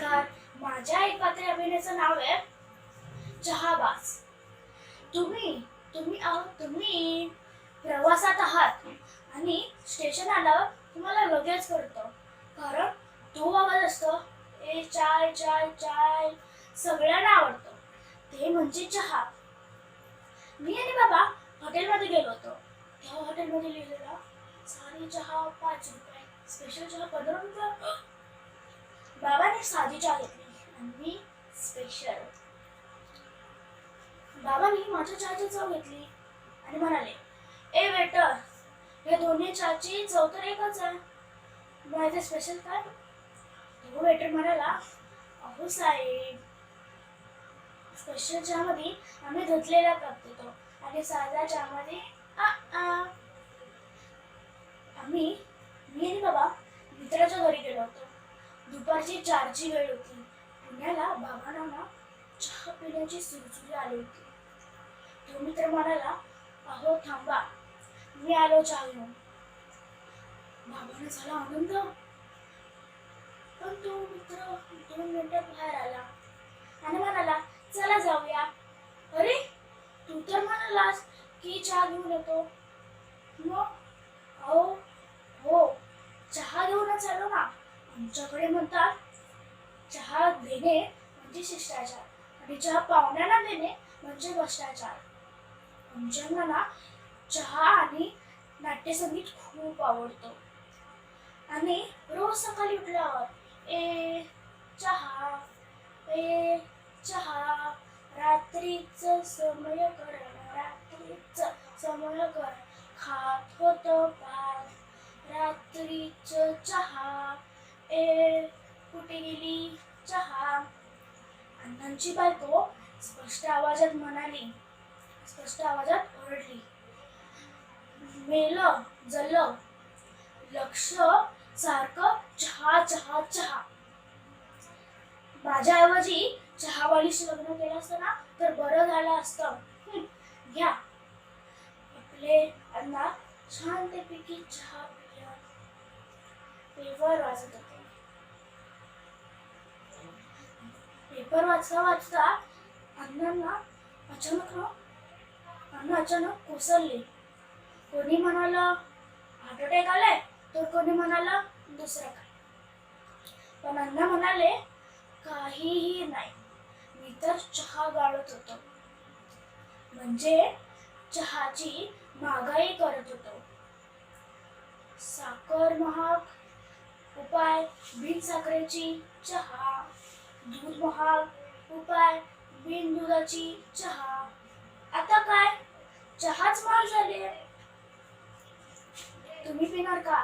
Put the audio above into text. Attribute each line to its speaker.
Speaker 1: नमस्कार. माझ्या एक पात्री अभिनेचं नाव आहे चहाबाज तुम्ही तुम्ही आहो तुम्ही प्रवासात आहात आणि स्टेशन आल्यावर तुम्हाला लगेच कळतं. कारण तो आवाज असतो ए चाय चाय चाय सगळ्यांना आवडतो. ते म्हणजे चहा. मी आणि बाबा हॉटेलमध्ये गेलो होतो. त्या हॉटेलमध्ये लिहिलेला सारी चहा पाच रुपये. स्पेशल चहा पंधरा रुपये. बाबाने साधी चहा घेतली आणि मी स्पेशल बाबांनी माझ्या चहाची चव घेतली आणि म्हणाले ए वेटर हे दोन्ही चहाची चव तर एकच आहे. माझे स्पेशल काय? तो वेटर म्हणाला अहो साहेब स्पेशल चहामध्ये आम्ही धुतलेला कप देतो आणि साध्या चहामध्ये आ आ. आम्ही दुपारची चारची वेळ होती. पुण्याला बाबांना चहा पिण्याची सुरसुरी आली होती. तो मित्र म्हणाला अहो थांबा. मी आलो चहा घेऊन. बाबांना झाला आनंद. पण तो मित्र दोन मिनिटात बाहेर आला. आणि म्हणाला चला जाऊया. अरे तू तर म्हणालास की चहा घेऊन येतो. आमच्याकडे म्हणतात चहा देणे म्हणजे शिष्टाचार आणि चहा पाहुण्यांना देणे म्हणजे भ्रष्टाचार. आमच्या ना चहा आणि नाट्यसंगीत खूप आवडतं. आणि रोज सकाळी उठल्यावर ए चहा ए चहा रात्रीच समय कर रात्रीच समय कर खात होत भात रात्रीच चहा कुठे गेली? चहा. अण्णांची बायको स्पष्ट आवाजात म्हणाली. स्पष्ट आवाजात ओरडली. मेलं जल्लं लक्ष सारखं चहा चहा चहा. माझ्याऐवजी चहावालीशी लग्न केलं असतं ना तर बरं झालं असतं. घ्या. आपले अण्णा शांतपैकी चहा पिया पेवर वाजत होते. पेपर वाचता वाचता अण्णांना अचानक अण्णा अचानक कोसळले. कोणी म्हणाला हार्ट अटॅक आलाय. तर कोणी म्हणाला दुसरा काय? पण अण्णा म्हणाले काहीही नाही. मी तर चहा गाळत होतो. म्हणजे चहाची महागाई करत होतो. साखर महाग उपाय बिन साखरेची चहा. दूध महाग उपाय बिन दुधाची चहा. आता काय? चहाच महाग झाले तुम्ही पिणार का?